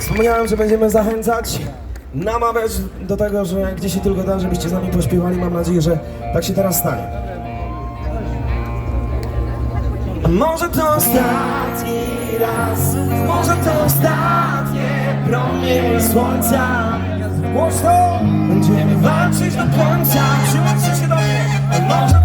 Wspomniałem, że będziemy zachęcać, namawiać do tego, że gdzie się tylko da, żebyście z nami pośpiewali. Mam nadzieję, że tak się teraz stanie. Może to ostatni raz, może to ostatnie promienie słońca. Głośno będziemy walczyć do końca, przyłączcie się do mnie. Może